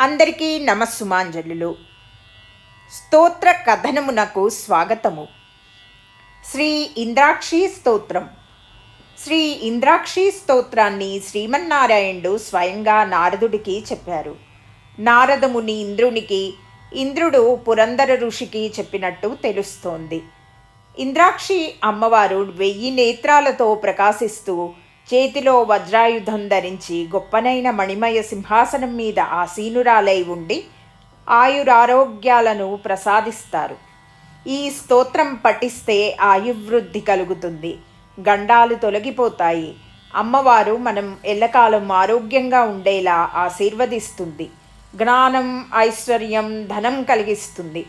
అందరికీ నమస్సుమాంజలు స్తోత్ర కథనమునకు స్వాగతము. శ్రీ ఇంద్రాక్షి స్తోత్రం. శ్రీ ఇంద్రాక్షి స్తోత్రాన్ని శ్రీమన్నారాయణుడు స్వయంగా నారదుడికి చెప్పారు. నారదముని ఇంద్రునికి ఇంద్రుడు పురందర ఋషికి చెప్పినట్టు తెలుస్తోంది. ఇంద్రాక్షి అమ్మవారు వెయ్యి నేత్రాలతో ప్రకాశిస్తూ చేతిలో వజ్రాయుధం ధరించి గొప్పనైన మణిమయ సింహాసనం మీద ఆసీనురాలై ఉండి ఆయురారోగ్యాలను ప్రసాదిస్తారు. ఈ స్తోత్రం పఠిస్తే ఆయువృద్ధి కలుగుతుంది. గండాలు తొలగిపోతాయి. అమ్మవారు మనం ఎల్లకాలం ఆరోగ్యంగా ఉండేలా ఆశీర్వదిస్తుంది. జ్ఞానం ఐశ్వర్యం ధనం కలిగిస్తుంది.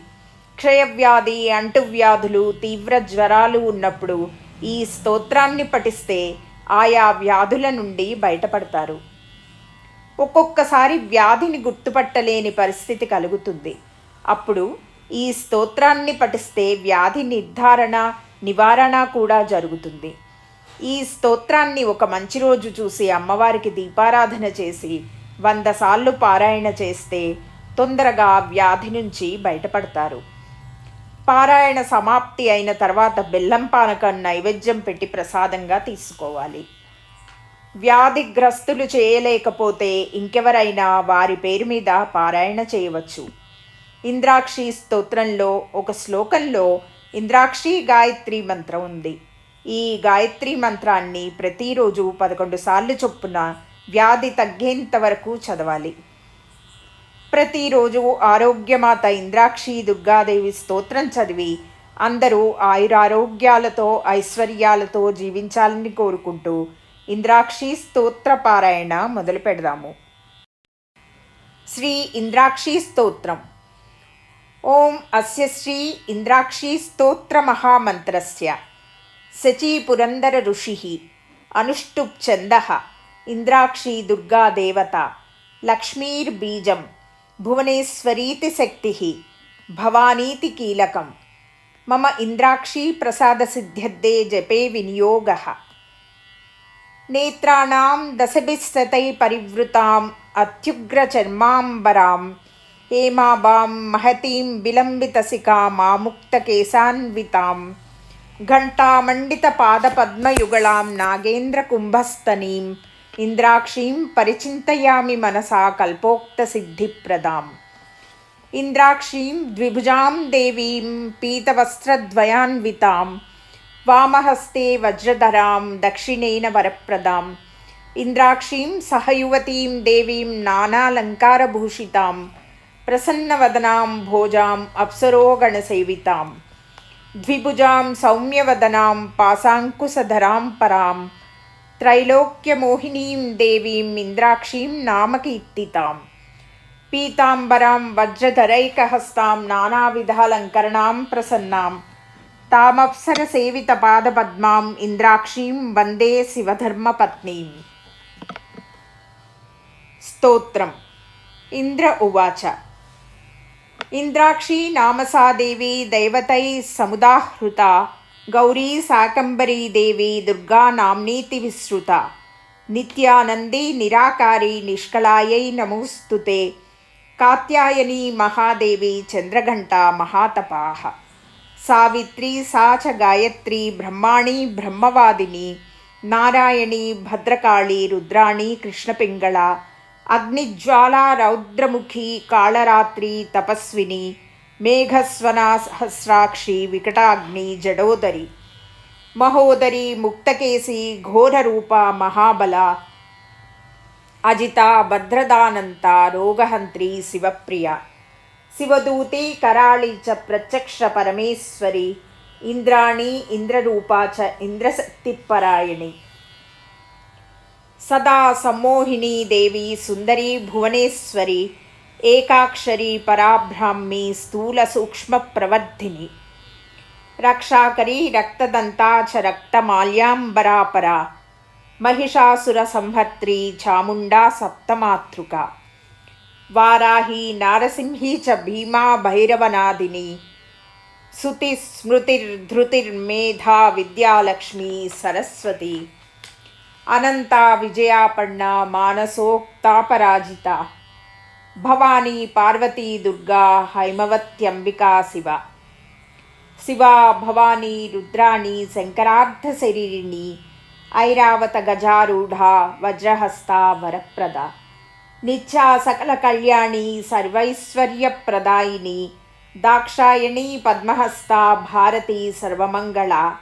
క్షయవ్యాధి అంటువ్యాధులు తీవ్ర జ్వరాలు ఉన్నప్పుడు ఈ స్తోత్రాన్ని పఠిస్తే ఆయా వ్యాధుల నుండి బయటపడతారు. ఒక్కొక్కసారి వ్యాధిని గుర్తుపట్టలేని పరిస్థితి కలుగుతుంది. అప్పుడు ఈ స్తోత్రాన్ని పఠిస్తే వ్యాధి నిర్ధారణ నివారణ కూడా జరుగుతుంది. ఈ స్తోత్రాన్ని ఒక మంచి రోజు చూసి అమ్మవారికి దీపారాధన చేసి వంద సార్లు పారాయణ చేస్తే తొందరగా వ్యాధి నుంచి బయటపడతారు. పారాయణ సమాప్తి అయిన తర్వాత బెల్లం పానకం నైవేద్యం పెట్టి ప్రసాదంగా తీసుకోవాలి. వ్యాధిగ్రస్తులు చేయలేకపోతే ఇంకెవరైనా వారి పేరు మీద పారాయణ చేయవచ్చు. ఇంద్రాక్షి స్తోత్రంలో ఒక శ్లోకంలో ఇంద్రాక్షి గాయత్రి మంత్రం ఉంది. ఈ గాయత్రి మంత్రాన్ని ప్రతిరోజు పదకొండు సార్లు చొప్పున వ్యాధి తగ్గేంత వరకు చదవాలి. ప్రతిరోజు ఆరోగ్యమాత ఇంద్రాక్షి దుర్గాదేవి స్తోత్రం చదివి అందరూ ఆయురారోగ్యాలతో ఐశ్వర్యాలతో జీవించాలని కోరుకుంటూ ఇంద్రాక్షి స్తోత్ర పారాయణ మొదలు పెడదాము. శ్రీ ఇంద్రాక్షి స్తోత్రం. ఓం అస్య శ్రీ ఇంద్రాక్షి స్తోత్ర మహామంత్రస్య. శచీ పురందర ఋషి అనుష్టుప్ ఛంద ఇంద్రాక్షి దుర్గాదేవత. లక్ష్మీర్బీజం. భువనేశ్వరీతి శక్తి భవానీతి కీలకం. మమ ఇంద్రాక్షీ ప్రసాదసిద్ధ్యర్థే జపే వినియోగ. నేత్రాణాం దశభిస్తై పరివృతాం అత్యుగ్రచర్మాంబరాం హేమాబాం మహతీం విలంబితసికామాముక్తకేశాన్వితాం ఘంటామండితపాదపద్మయుగళాం నాగేంద్రకుంభస్తనీం ఇంద్రాక్షీం పరిచింతయామి మనసా కల్పోక్తసిద్ధిప్రదాం ఇంద్రాక్షీం ద్విభుజాం దేవీం పీతవస్త్రద్వయాన్వితాం. వామహస్తే వజ్రధరాం దక్షిణేన వరప్రదాం. ఇంద్రాక్షీం సహయువతీం దేవీం నానాలంకారభూషితాం. ప్రసన్నవదనాం భోజాం అప్సరోగణసేవితాం. ద్విభుజాం సౌమ్యవదనాం పాశాంకుశధరాం పరాం త్రైలోక్యమోహినీం దేవీం ఇంద్రాక్షీం నామకీర్తితాం. పీతాంబరాం వజ్రధరైకహస్తాం నానావిధాలంకరణాం ప్రసన్నాం. తామప్సరసేవితపాదపద్మాం ఇంద్రాక్షీం వందే శివధర్మపత్నీం. స్తోత్రం. ఇంద్ర ఉవాచ. ఇంద్రాక్షీ నామసాదేవి దైవతై సముదాహృత గౌరీ శాకంబరీదేవి దుర్గా నామ్నీతి విశ్రుత. నిత్యానంది నిరాకారి నిష్కళాయై నమోస్తుతే. కాత్యాయని మహాదేవి చంద్రఘంట మహాతపాహ సావిత్రి సాచ గాయత్రి బ్రహ్మాణి బ్రహ్మవాదిని. నారాయణి భద్రకాళి రుద్రాణి కృష్ణపింగళ. అగ్నిజ్వాల రౌద్రముఖి కాళరాత్రి తపస్విని. మేఘస్వనా సహస్రాక్షి వికటాగ్ని జడోదరి. మహోదరి ముక్తకేసి ఘోరరూప మహాబల. అజిత భద్రదానంత రోగహంత్రి శివప్రియ. శివదూతి కరాళి చ ప్రత్యక్ష పరమేశ్వరి. ఇంద్రాణి ఇంద్రరూపా చ ఇంద్రశక్తిపరాయణి. సదా సమ్మోహిని దేవి సుందరి భువనేశ్వరి. एकाक्षरी पराभ्राह्मी स्थूलसूक्ष्मप्रवर्धिनी रक्षाकरी रक्तदन्ता च रक्तमाल्याम्बरापरा महिषासुरसंहर्त्री चामुण्डा सप्तमातृका वाराही नारसिंही च भीमा भैरवनादिनी श्रुतिस्मृतिर्धृतिर्मेधा विद्यालक्ष्मी सरस्वती अनन्ता विजयापण्णा मानसोक्तापराजिता భవానీ పార్వతీ దుర్గా హైమవత్యంబికా శివ. శివ భవానీ రుద్రాణి శంకరార్ధశరీరిణి ఐరావత గజారూఢ వజ్రహస్త వరప్రద. నిత్యా సకల కళ్యాణి సర్వైశ్వర్యప్రదాయిని దాక్షాయణి పద్మహస్త భారతి సర్వమంగళ.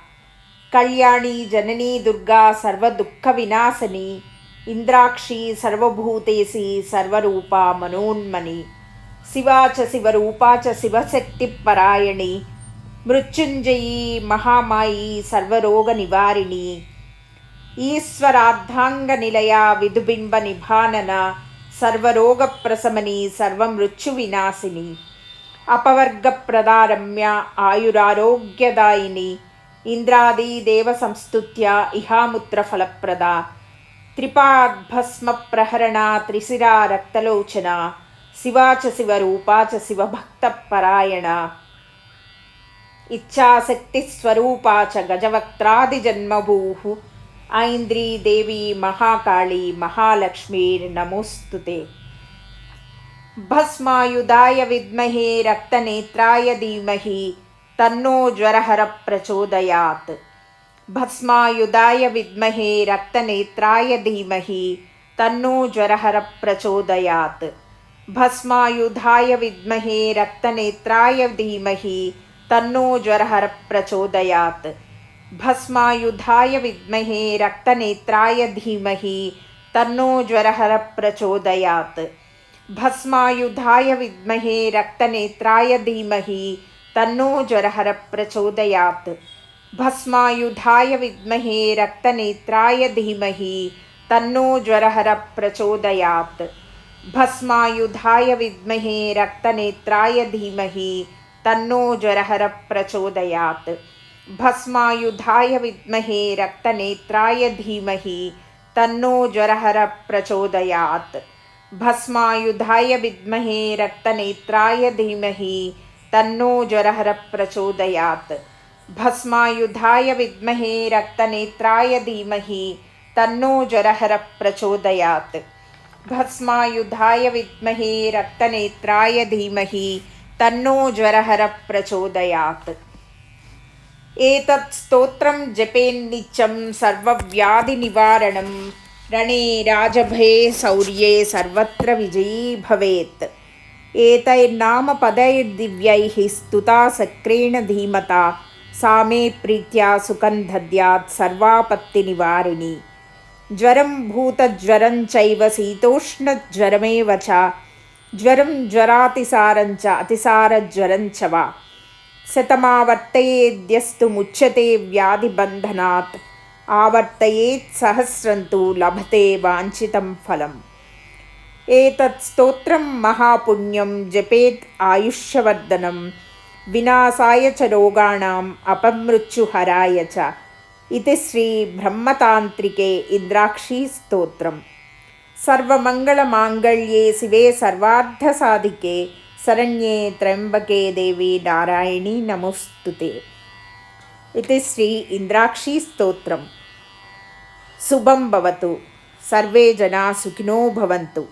కళ్యాణి జననీ దుర్గా సర్వదుఃఖ వినాశని ఇంద్రాక్షి సర్వభూతేసి సర్వరూప మనోన్మణి శివా చ శివరూపా చ శివశక్తిపరాయణి. మృత్యుంజయీ మహామాయి సర్వరోగ నివారిణి ఈశ్వరార్ధాంగ నిలయ విధుబింబ నిభానన సర్వరోగ ప్రసమని సర్వమృత్యు వినాశిని అపవర్గ ప్రదారమ్య ఆయురారోగ్యదాయిని. ఇంద్రాది దేవ సంస్తుత్య ఇహాముత్ర ఫలప్రదా త్రిపాద్భస్మ ప్రహరణ త్రిశిరా రక్తలోచన శివాచ శివరూపాచ శివభక్తపరాయణ ఇచ్ఛాశక్తిస్వరూపా చ గజవక్త్రాదిజన్మభూ ఐంద్రీ దేవి మహాకాళీ మహాలక్ష్మీర్నమోస్తుతే భస్మాయుధాయ విద్మహే రక్తనేత్రాయ ధీమహి తన్నో జ్వరహర ప్రచోదయాత్. भस्मायुधाय विद्महे रक्तनेत्राय धीमहि तन्नो ज्वरहरः प्रचोदयात्। भस्मायुधाय विद्महे रक्तनेत्राय धीमहि तन्नो ज्वरहरः प्रचोदयात्। भस्मायुधाय विद्महे रक्तनेत्राय धीमहि तन्नो ज्वरहरप्रचोदयात् भस्मायुधाय विद्महे रक्तनेत्राय धीमहि तन्नो ज्वरहरप्रचोदयात् ధీమహి తన్నో జ్వరహర ప్రచోదయాత్ భస్మాయుధాయ విద్మహే రక్తనేత్రాయ ధీమహి తన్నో జ్వరహర ప్రచోదయాత్. భస్మాయుధాయ విద్మహే రక్తనేత్రాయ ధీమహి తన్నో జ్వరహర ప్రచోదయాత్. భస్మాయుధాయ విద్మహే రక్తనేత్రాయ ధీమహి తన్నో జ్వరహర ప్రచోదయాత్. భస్మాయుధాయ విద్మహే రక్తనేత్రాయ ధీమహి తన్నో జ్వరహర ప్రచోదయాత్. भस्मायुधाय विद्महे रक्तनेत्राय धीमहि, तन्नो जरहरः प्रचोदयात्। भस्मायुधाय विद्महे रक्तनेत्राय धीमहि, तन्नो ज्वरहरः प्रचोदयात्। एतत् स्तोत्रं जपेन्नित्यं सर्वव्याधिनिवारणं, रणे राजभये शौर्ये सर्वत्र विजयी भवेत्। एतैर्नामपदैर्दिव्यैः स्तुता सक्रेण धीमता సామే ప్రీత్యా సుగంధద్యాత్ సర్వాపత్తి నివారిణి జ్వరం భూతజ్వరం చైవ శీతోష్ణజ్వరమేవ చ జ్వరం జ్వరాతిసారంచ అతిసారజ్వరంచ వా శతమావర్తయేద్యస్తు ముచ్యతే వ్యాధిబంధనాత్ ఆవర్తయేత్ సహస్రంతు లభతే వాంఛితం ఫలం ఏతత్ స్తోత్రం మహాపుణ్యం జపేత్ ఆయుష్యవర్ధనం వినాశాయ చ రోగాణం అపమృత్యుహరాయ చ ఇది శ్రీ బ్రహ్మతాంత్రికే ఇంద్రాక్షీ స్తోత్రం సర్వమంగళమాంగళ్యే శివే సర్వార్థ సాధికే శరణ్యే త్రయంబకే దేవి నారాయణి నమోస్తుతే ఇది శ్రీ ఇంద్రాక్షీ స్తోత్రం శుభం భవతు సర్వే జనా సుఖినో భవంతు